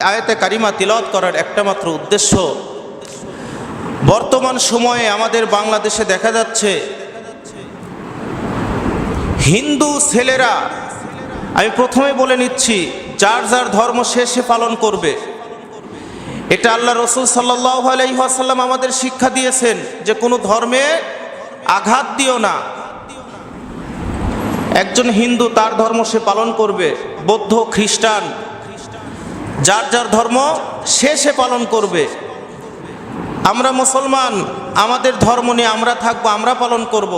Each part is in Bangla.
আয়াতে কারিমা তিলত করার একটা মাত্র উদ্দেশ্য, বর্তমান সময়ে আমাদের বাংলাদেশে দেখা যাচ্ছে হিন্দু ছেলেরা, আমি প্রথমে বলে নিচ্ছি, যার যার ধর্ম সে পালন করবে। এটা আল্লাহ রসুল সাল্লাহ আমাদের শিক্ষা দিয়েছেন যে কোনো ধর্মে আঘাত দিও না। একজন হিন্দু তার ধর্ম সে পালন করবে, বৌদ্ধ, খ্রিস্টান যার যার ধর্ম সে সে পালন করবে। আমরা মুসলমান, আমাদের ধর্ম নিয়ে আমরা থাকব, আমরা পালন করব।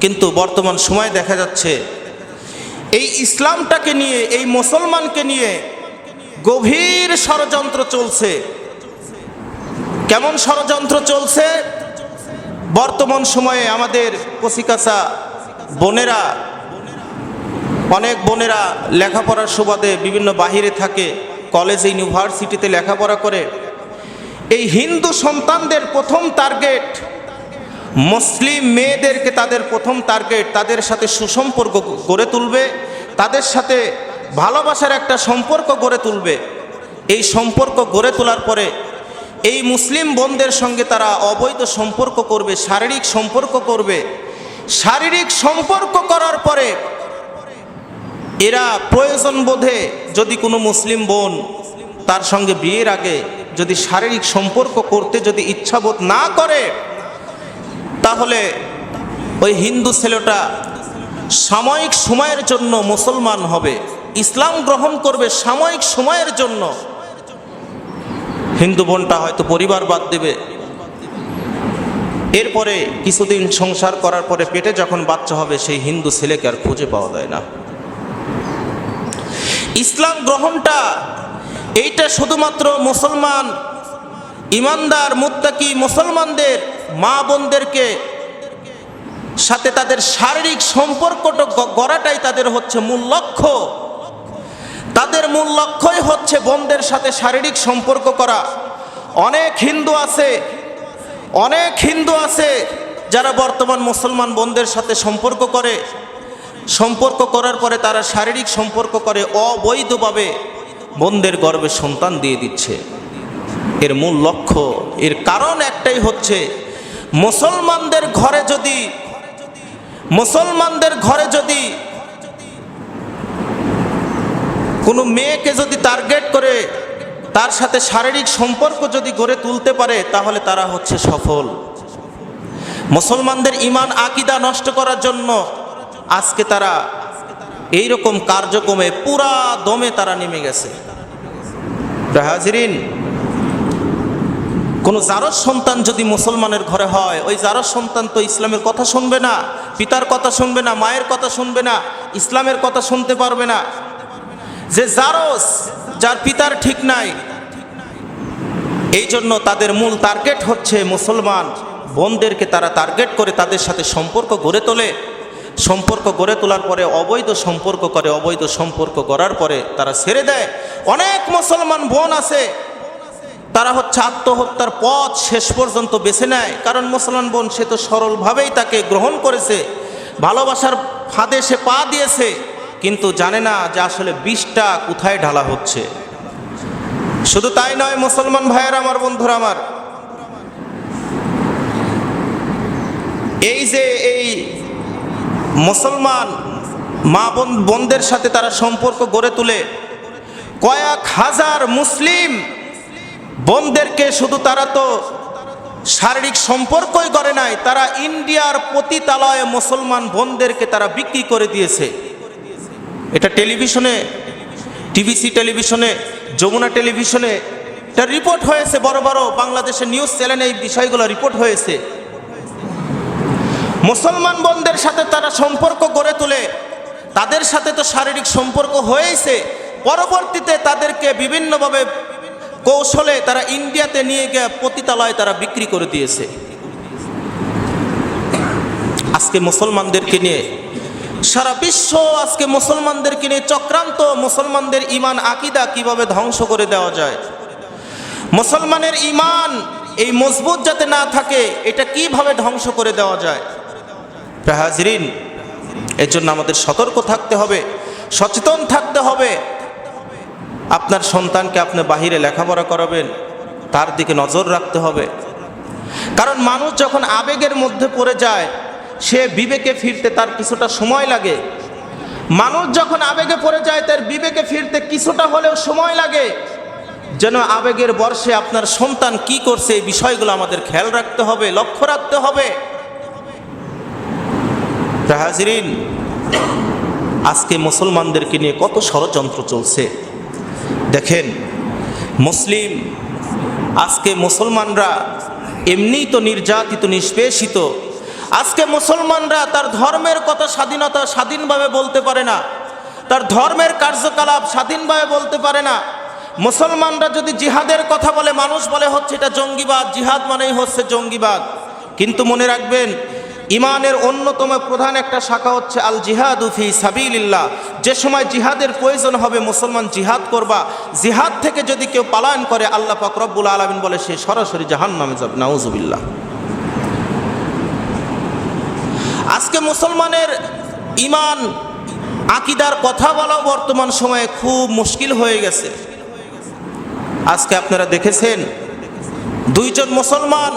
কিন্তু বর্তমান সময় দেখা যাচ্ছে, এই ইসলামটাকে নিয়ে, এই মুসলমানকে নিয়ে গভীর ষড়যন্ত্র চলছে। কেমন ষড়যন্ত্র চলছে? বর্তমান সময়ে আমাদের কচিকাচা বোনেরা অনেক বোনেরা লেখাপড়ার সুবাদে বিভিন্ন বাহিরে থাকে কলেজ ইউনিভার্সিটিতে লেখাপড়া করে। এই হিন্দু সন্তানদের প্রথম টার্গেট মুসলিম মেয়েদেরকে তাদের প্রথম টার্গেট তাদের সাথে সুসম্পর্ক গড়ে তুলবে, তাদের সাথে ভালোবাসার একটা সম্পর্ক গড়ে তুলবে। এই সম্পর্ক গড়ে তোলার পরে এই মুসলিম বোনদের সঙ্গে তারা অবৈধ সম্পর্ক করবে, শারীরিক সম্পর্ক করবে। শারীরিক সম্পর্ক করার পরে এরা প্রয়োজন বোধে যদি কোনো মুসলিম বোন তার সঙ্গে বিয়ের আগে যদি শারীরিক সম্পর্ক করতে যদি ইচ্ছাবোধ না করে, তাহলে ওই হিন্দু ছেলেটা সাময়িক সময়ের জন্য মুসলমান হবে। ইসলাম গ্রহণ করবে সাময়িক সময়ের জন্য। হিন্দু বোনটা হয়তো পরিবার বাদ দেবে। এরপরে কিছুদিন সংসার করার পরে পেটে যখন বাচ্চা হবে, সেই হিন্দু ছেলেকে আর খুঁজে পাওয়া যায় না। ইসলাম গ্রহণটা, এইটা শুধুমাত্র মুসলমান ইমানদার, মুত্তাকি মুসলমানদের, মা বোনদেরকে সাথে তাদের শারীরিক সম্পর্কটা গড়াটাই তাদের হচ্ছে মূল লক্ষ্য। তাদের মূল লক্ষ্যই হচ্ছে বোনদের সাথে শারীরিক সম্পর্ক করা। অনেক হিন্দু আছে, অনেক হিন্দু আছে যারা বর্তমান মুসলমান বোনদের সাথে সম্পর্ক করে। সম্পর্ক করার পরে তারা শারীরিক সম্পর্ক করে অবৈধভাবে বোনদের গর্ভে সন্তান দিয়ে দিচ্ছে। এর মূল লক্ষ্য, এর কারণ একটাই হচ্ছে মুসলমানদের ঘরে যদি, মুসলমানদের ঘরে যদি কোনো মেয়েকে যদি টার্গেট করে, তার সাথে শারীরিক সম্পর্ক যদি গড়ে তুলতে পারে, তাহলে তারা হচ্ছে সফল। মুসলমানদের ইমান আকিদা নষ্ট করার জন্য আজকে তারা এই রকম কার্যক্রমে পুরা দমে তারা নেমে গেছে। হাজিরিন, কোনো জারস সন্তান যদি মুসলমানের ঘরে হয়, ওই জারস সন্তান তো ইসলামের কথা শুনবে না, পিতার কথা শুনবে না, মায়ের কথা শুনবে না, ইসলামের কথা শুনতে পারবে না। যে জারস যার পিতার ঠিক নাই এই জন্য তাদের মূল টার্গেট হচ্ছে মুসলমান বোনদেরকে তারা টার্গেট করে তাদের সাথে সম্পর্ক গড়ে তোলে। সম্পর্ক গড়ে তোলার পরে, অবৈধ সম্পর্ক করে, অবৈধ সম্পর্ক করার পরে তারা ছেড়ে দেয়। অনেক মুসলমান বোন আছে, তারা হচ্ছে আত্মহত্যার পথ শেষ পর্যন্ত বেছে নেয়। কারণ মুসলমান বোন, সে তো সরলভাবেই তাকে গ্রহণ করেছে। ভালোবাসার ফাঁদে সে পা দিয়েছে, কিন্তু জানে না যে আসলে বিষটা কোথায় ঢালা হচ্ছে। শুধু তাই নয়, মুসলমান ভাইয়ের, আমার বন্ধুরা আমার, এই যে এই মুসলমান মা বোন, বোনদের সাথে তারা সম্পর্ক গড়ে তুলে। কয়েক হাজার মুসলিম বোনদেরকে শুধু তারা তো শারীরিক সম্পর্কই করে নাই, তারা ইন্ডিয়ার পতিতালয়ে মুসলমান বোনদেরকে তারা বিক্রি করে দিয়েছে। এটা টেলিভিশনে টিভিসি টেলিভিশনে, যমুনা টেলিভিশনে এটা রিপোর্ট হয়েছে, বড় বড় বাংলাদেশের নিউজ চ্যানেলে এই বিষয়গুলো রিপোর্ট হয়েছে। মুসলমান বোনদের সাথে তারা সম্পর্ক গড়ে তোলে। তাদের সাথে তো শারীরিক সম্পর্ক হয়েছে পরবর্তীতে তাদেরকে বিভিন্নভাবে কৌশলে তারা ইন্ডিয়াতে নিয়ে গিয়ে পতিতালয়ে তারা বিক্রি করে দিয়েছে। আজকে মুসলমানদেরকে নিয়ে, সারা বিশ্ব আজকে মুসলমানদেরকে নিয়ে চক্রান্ত। মুসলমানদের ইমান আকিদা কীভাবে ধ্বংস করে দেওয়া যায়? মুসলমানের ইমান এই মজবুত যাতে না থাকে, এটা কীভাবে ধ্বংস করে দেওয়া যায়? হাজরিন, এর জন্য আমাদের সতর্ক থাকতে হবে, সচেতন থাকতে হবে। আপনার সন্তানকে আপনি বাহিরে লেখাপড়া করাবেন, তার দিকে নজর রাখতে হবে। কারণ মানুষ যখন আবেগের মধ্যে পড়ে যায়, সে বিবেকে ফিরতে তার কিছুটা সময় লাগে। মানুষ যখন আবেগে পড়ে যায়, তার বিবেকে ফিরতে কিছুটা হলেও সময় লাগে। যেন আবেগের বর্ষে আপনার সন্তান কি করছে, এই বিষয়গুলো আমাদের খেয়াল রাখতে হবে, লক্ষ্য রাখতে হবে। হাজিরিন, আজকে মুসলমানদেরকে নিয়ে কত ষড়যন্ত্র চলছে। দেখেন, মুসলিম, আজকে মুসলমানরা এমনিই তো নির্যাতিত, নিষ্পেষিত। আজকে মুসলমানরা তার ধর্মের কথা স্বাধীনতা স্বাধীনভাবে বলতে পারে না। তার ধর্মের কার্যকলাপ স্বাধীনভাবে বলতে পারে না। মুসলমানরা যদি জিহাদের কথা বলে, মানুষ বলে, হচ্ছে এটা জঙ্গিবাদ। জিহাদ মানেই হচ্ছে জঙ্গিবাদ। কিন্তু মনে রাখবেন ইমানের অন্যতম প্রধান একটা শাখা হচ্ছে আল জিহাদ উফি সাবিল্লাহ যে সময় জিহাদের প্রয়োজন হবে, মুসলমান জিহাদ করবা। জিহাদ থেকে যদি কেউ পালায়ন করে, আল্লাহ পাক রব্বুল আলমিন বলে সে সরাসরি জাহান নামে যাবে। নাউজুবিল্লাহ। আজকে মুসলমানের ইমান, আকিদার কথা বলাও বর্তমান সময়ে খুব মুশকিল হয়ে গেছে। আজকে আপনারা দেখেছেন, দুইজন মুসলমান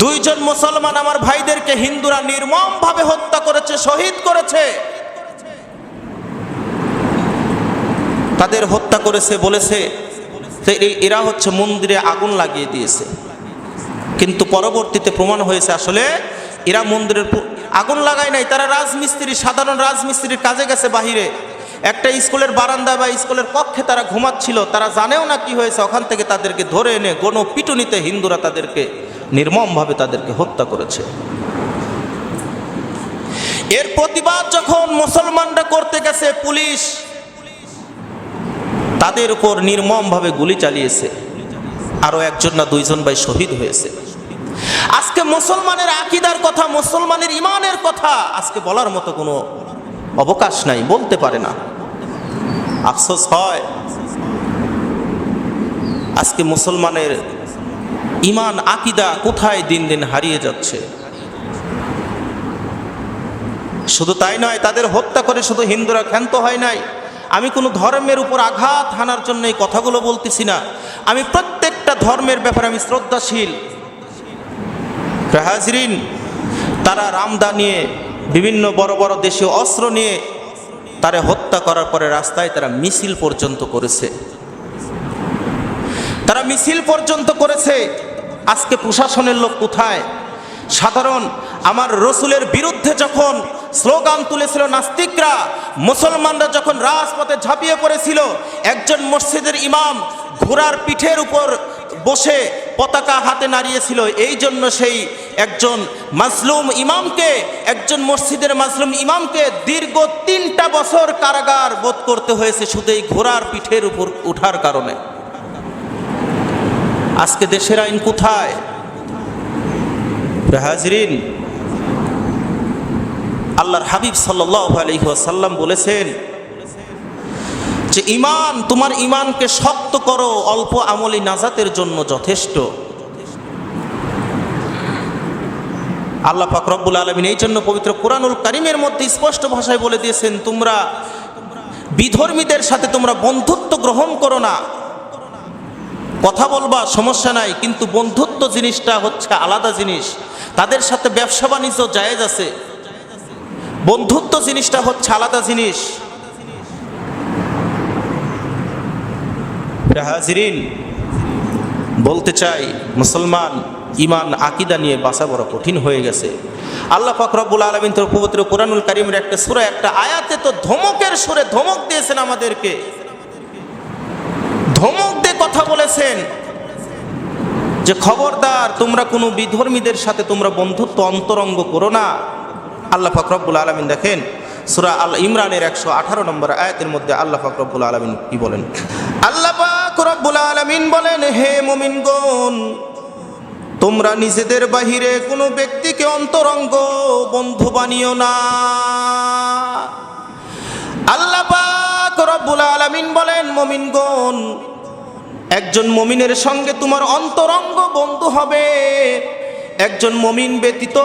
দুইজন মুসলমান আমার ভাইদেরকে হিন্দুরা নির্মমভাবে হত্যা করেছে, শহীদ করেছে। তাদের হত্যা করেছে, বলেছে এরা হচ্ছে মন্দিরে আগুন লাগিয়ে দিয়েছে। কিন্তু পরবর্তীতে প্রমাণ হয়েছে আসলে এরা মন্দিরের আগুন লাগায় নাই, তারা রাজমিস্ত্রি, সাধারণ রাজমিস্ত্রির কাজে গেছে বাহিরে। একটা স্কুলের বারান্দা বা স্কুলের কক্ষে তারা ঘুমাচ্ছিল, তারা জানেও না কি হয়েছে, ওখান থেকে তাদেরকে ধরে এনে গণ পিটুনিতে হিন্দুরা তাদেরকে নির্মমভাবে তাদেরকে হত্যা করেছে। এর প্রতিবাদ যখন মুসলমানরা করতে গেছে, পুলিশ তাদের উপর নির্মমভাবে গুলি চালিয়েছে। আরও একজন না দুইজন ভাই শহীদ হয়েছে। আজকে মুসলমানের আকিদার কথা, মুসলমানের ইমানের কথা আজকে বলার মতো কোনো অবকাশ নাই, বলতে পারে না। আফসোস হয়। আজকে মুসলমানের ইমান, আকিদা কোথায় দিন দিন হারিয়ে যাচ্ছে? শুধু তাই নয়, তাদের হত্যা করে শুধু হিন্দুরা ক্ষান্ত হয় নাই। আমি কোনো ধর্মের উপর আঘাত হানার জন্য এই কথাগুলো বলতেছি না। আমি প্রত্যেকটা ধর্মের ব্যাপারে আমি শ্রদ্ধাশীল। হাজরিন, তারা রামদা নিয়ে, বিভিন্ন বড় বড় দেশীয় অস্ত্র নিয়ে তারে হত্যা করার পরে রাস্তায় তারা মিছিল পর্যন্ত করেছে। তারা মিছিল পর্যন্ত করেছে। আজকে প্রশাসনের লোক কোথায়? সাধারণ আমার রসুলের বিরুদ্ধে যখন স্লোগান তুলেছিল নাস্তিকরা, মুসলমানরা যখন রাজপথে ঝাঁপিয়ে পড়েছিল, একজন মসজিদের ইমাম ঘোড়ার পিঠের উপর বসে পতাকা হাতে নাড়িয়েছিল, এই জন্য সেই একজন মাজলুম ইমামকে, একজন মসজিদের মাজলুম ইমামকে দীর্ঘ তিনটা বছর কারাগার বোধ করতে হয়েছে শুধু এই ঘোড়ার পিঠের উপর ওঠার কারণে। আজকে দেশের আইন কোথায়? হাজরিন, আল্লাহর হাবিব আলহিহাসাল্লাম বলেছেন যে ইমান তোমার ইমানকে শক্ত করো, অল্প আমলি নাজাতের জন্য যথেষ্ট। আল্লাহ পাক রব্বুল আলমিন এই জন্য পবিত্র কোরআনুল করিমের মধ্যে স্পষ্ট ভাষায় বলে দিয়েছেন, তোমরা বিধর্মীদের সাথে তোমরা বন্ধুত্ব গ্রহণ করো না। কথা বলবা, সমস্যা নাই, কিন্তু বন্ধুত্ব জিনিসটা হচ্ছে আলাদা জিনিস। তাদের সাথে ব্যবসা বাণিজ্য জায়েজ আছে। বন্ধুত্ব জিনিসটা হচ্ছে আলাদা জিনিস। হাজিরিন, বলতে চাই, মুসলমান ইমান আকিদা নিয়ে বাঁচা বড় কঠিন হয়ে গেছে। আল্লাহ ফকরবুল আলমিন তোর পবিত্র কোরআনুল কারিমের একটা সুরে, একটা আয়াতে তো ধমকের সুরে ধমক দিয়েছেন আমাদেরকে। ধমক দিয়ে কথা বলেছেন যে, খবরদার, তোমরা কোনো বিধর্মীদের সাথে তোমরা বন্ধুত্ব অন্তরঙ্গ করো না। আল্লাহ ফকরবুল আলমিন দেখেন, সুরা আল ইমরানের একশো আঠারো নম্বর আয়াতের মধ্যে আল্লাহ ফকরবুল আলমিন কি বলেন? আল্লাহ রব্বুল আলমিন বলেন, হে মমিন মোমিনগণ, তোমরা নিজেদের বাহিরে কোনো ব্যক্তিকে অন্তরঙ্গ বন্ধু বানিও না। আল্লাহ রব্বুল আলামিন বলেন, মমিনগণ একজন মমিনের সঙ্গে তোমার অন্তরঙ্গ বন্ধু হবে। একজন মমিন ব্যতীত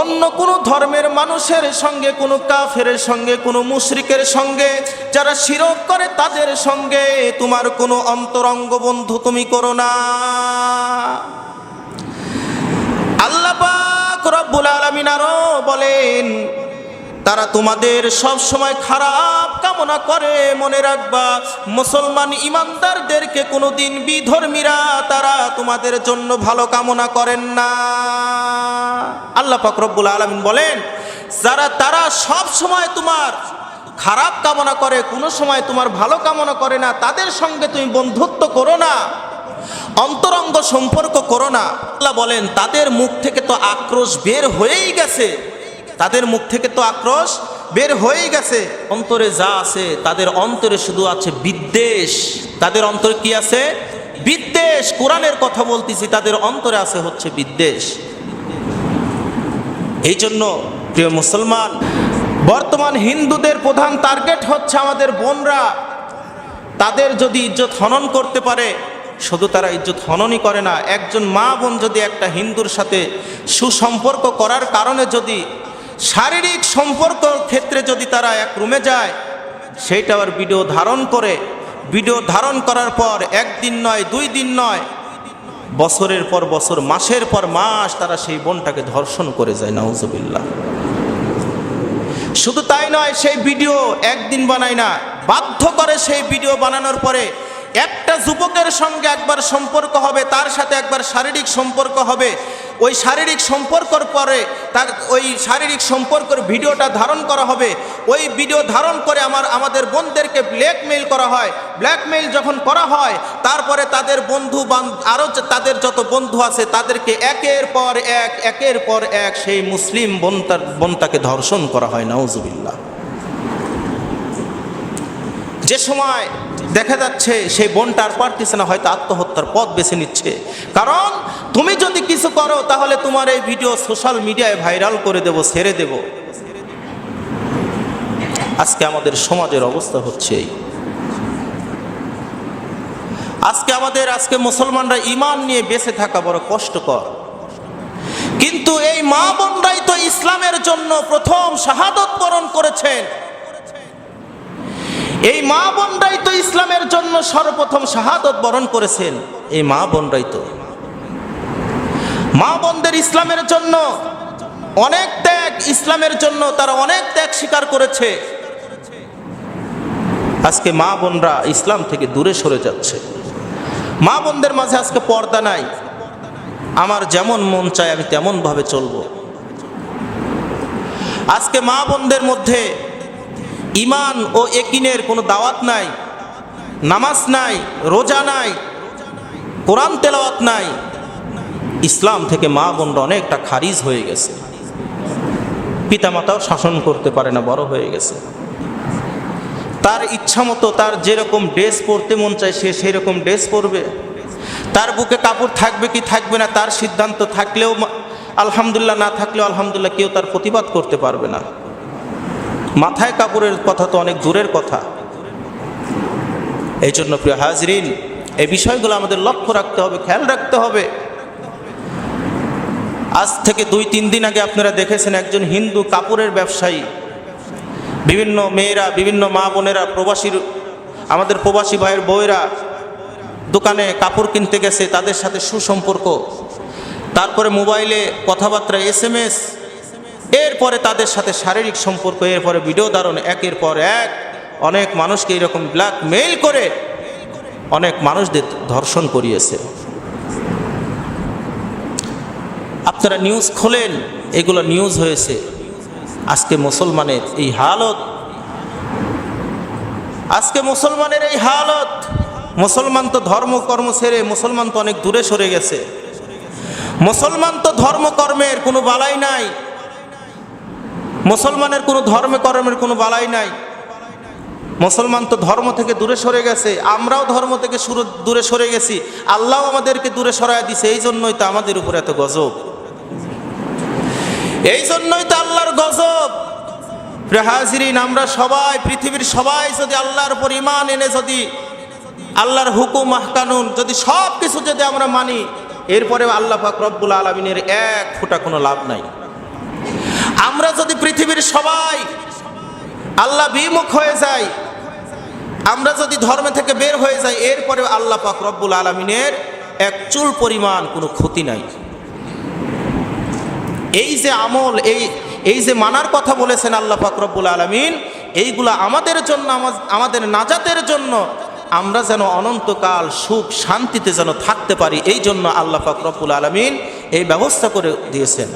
অন্য কোনো ধর্মের মানুষের সঙ্গে, কোনো কাফের সঙ্গে, কোনো মুশরিকের সঙ্গে, যারা শিরক করে তাদের সঙ্গে তোমার কোনো অন্তরঙ্গ বন্ধু তুমি করো না। আল্লাহ পাক রব্বুল আলামিন আরও বলেন তারা তোমাদের সব সময় খারাপ কামনা করে, মনে রাখবা, মুসলমান ইমানদারদেরকে কোনোদিন বিধর্মীরা তারা তোমাদের জন্য ভালো কামনা করেন না। আল্লাহ পাক রব্বুল আলামিন বলেন, যারা তারা সব সময় তোমার খারাপ কামনা করে, কোনো সময় তোমার ভালো কামনা করে না, তাদের সঙ্গে তুমি বন্ধুত্ব করো না, অন্তরঙ্গ সম্পর্ক করো না। আল্লাহ বলেন, তাদের মুখ থেকে তো আক্রোশ বের হয়েই গেছে। তাদের মুখ থেকে তো আক্রোশ বের হয়ে গেছে। অন্তরে যা আছে, তাদের অন্তরে শুধু আছে বিদ্বেষ। তাদের অন্তরে কি আছে? বিদ্বেষ। কোরআনের কথা বলতেছি, তাদের অন্তরে আছে হচ্ছে বিদ্বেষ। এই জন্য প্রিয় মুসলমান, বর্তমান হিন্দুদের প্রধান টার্গেট হচ্ছে আমাদের বোনরা। তাদের যদি ইজ্জত হনন করতে পারে, শুধু তারা ইজ্জত হননই করে না, একজন মা বোন যদি একটা হিন্দুর সাথে সুসম্পর্ক করার কারণে যদি শারীরিক সম্পর্ক ক্ষেত্রে যদি তারা এক রুমে যায়, সেইটা আবার ভিডিও ধারণ করে। ভিডিও ধারণ করার পর একদিন নয়, দুই দিন নয়, বছরের পর বছর, মাসের পর মাস তারা সেই বোনটাকে ধর্ষণ করে যায়, নাউজুবিল্লাহ। শুধু তাই নয়, সেই ভিডিও একদিন বানায় না, বাধ্য করে সেই ভিডিও বানানোর পরে একটা যুবকের সঙ্গে একবার সম্পর্ক হবে, তার সাথে একবার শারীরিক সম্পর্ক হবে ওই শারীরিক সম্পর্কর পরে তার ওই শারীরিক সম্পর্কের ভিডিওটা ধারণ করা হবে। ওই ভিডিও ধারণ করে আমার, আমাদের বোনদেরকে ব্ল্যাকমেইল করা হয়। ব্ল্যাকমেইল যখন করা হয়, তারপরে তাদের বন্ধু বান আরও তাদের যত বন্ধু আছে, তাদেরকে একের পর এক, একের পর এক সেই মুসলিম বোনতার, বোনটাকে ধর্ষণ করা হয়, নাউজুবিল্লাহ। যে সময় দেখা যাচ্ছে সেই বোনটা আর পারতেছে না, হয়তো আত্মহত্যার পথ বেছে নিচ্ছে। কারণ তুমি যদি কিছু করো, তাহলে তোমার এই ভিডিও সোশ্যাল মিডিয়ায় ভাইরাল করে দেব, ছেড়ে দেব। আজকে আমাদের সমাজের অবস্থা হচ্ছে এই। আজকে আমাদের, আজকে মুসলমানরা ইমান নিয়ে বেঁচে থাকা বড় কষ্টকর। কিন্তু এই মা বোনরাই তো ইসলামের জন্য প্রথম শাহাদত বরণ করেছেন। এই মা বোনরাই তো ইসলামের জন্য সর্বপ্রথম শাহাদত বরণ করেছেন। এই মা বোনরাই তো মা বোনদের ইসলামের জন্য, অনেক ত্যাগ ইসলামের জন্য তারা অনেক ত্যাগ স্বীকার করেছে। আজকে মা বোনরা ইসলাম থেকে দূরে সরে যাচ্ছে। মা বোনদের মাঝে আজকে পর্দা নাই। আমার যেমন মন চায় আমি তেমনভাবে চলবো। আজকে মা বোনদের মধ্যে ইমান ও একিনের কোনো দাওয়াত নাই, নামাজ নাই, রোজা নাই, কোরআন তেলাওয়াত নাই ইসলাম থেকে মা বোনরা অনেকটা খারিজ হয়ে গেছে। পিতামাতাও শাসন করতে পারে না, বড় হয়ে গেছে। তার ইচ্ছা মতো তার যেরকম ড্রেস পরতে মন চায়, সে সেই রকম ড্রেস পরবে। তার বুকে কাপড় থাকবে কি থাকবে না, তার সিদ্ধান্ত থাকলেও আলহামদুলিল্লাহ না থাকলেও আলহামদুলিল্লাহ কেউ তার প্রতিবাদ করতে পারবে না। মাথায় কাপড়ের কথা তো অনেক দূরের কথা। এই জন্য প্রিয় হাজরিন, এই বিষয়গুলো আমাদের লক্ষ্য রাখতে হবে, খেয়াল রাখতে হবে। আজ থেকে দুই, তিন দিন আগে আপনারা দেখেছেন একজন হিন্দু কাপড়ের ব্যবসায়ী। বিভিন্ন মেয়েরা, বিভিন্ন মা বোনেরা, প্রবাসীর, আমাদের প্রবাসী ভাইয়ের বউয়েরা দোকানে কাপড় কিনতে গেছে, তাদের সাথে সুসম্পর্ক। তারপরে মোবাইলে কথাবার্তা এস এম এস এরপরে তাদের সাথে শারীরিক সম্পর্ক, এরপরে ভিডিও ধারণ, একের পর এক অনেক মানুষকে এরকম ব্ল্যাক মেইল করে অনেক মানুষদের ধর্ষণ করিয়েছে। আপনারা নিউজ খোলেন, এগুলো নিউজ হয়েছে। আজকে মুসলমানের এই হালত। আজকে মুসলমানের এই হালত। মুসলমান তো ধর্মকর্ম ছেড়ে, মুসলমান তো অনেক দূরে সরে গেছে। মুসলমান তো ধর্মকর্মের কোনো বালাই নাই। মুসলমানের কোনো ধর্মে কর্মের কোনো বালাই নাই। মুসলমান তো ধর্ম থেকে দূরে সরে গেছে। আমরাও ধর্ম থেকে দূরে সরে গেছি। আল্লাহ আমাদেরকে দূরে সরায় দিছে এই জন্যই তো আমাদের উপর এত গজব। এই জন্যই তো আল্লাহর গজব। হাজিরিন, আমরা সবাই, পৃথিবীর সবাই যদি আল্লাহর উপর ইমান এনে যদি আল্লাহর হুকুম, আহকানুন যদি সব কিছু যদি আমরা মানি এরপরে আল্লাহ পাক রব্বুল আলমিনের এক ফোঁটা কোনো লাভ নাই। আমরা যদি পৃথিবীর সবাই আল্লাহ বিমুখ হয়ে যাই, আমরা যদি ধর্ম থেকে বের হয়ে যাই এরপরে আল্লাহ পাক আলমিনের এক চুল পরিমাণ কোনো ক্ষতি নাই। এই যে আমল, এই এই যে মানার কথা বলেছেন আল্লাহ ফাকরবুল আলমিন, এইগুলা আমাদের জন্য আমাদের নাজাতের জন্য আমরা যেন অনন্তকাল সুখ শান্তিতে যেন থাকতে পারি এই জন্য আল্লাহ ফাকরবুল আলমিন এই ব্যবস্থা করে দিয়েছেন।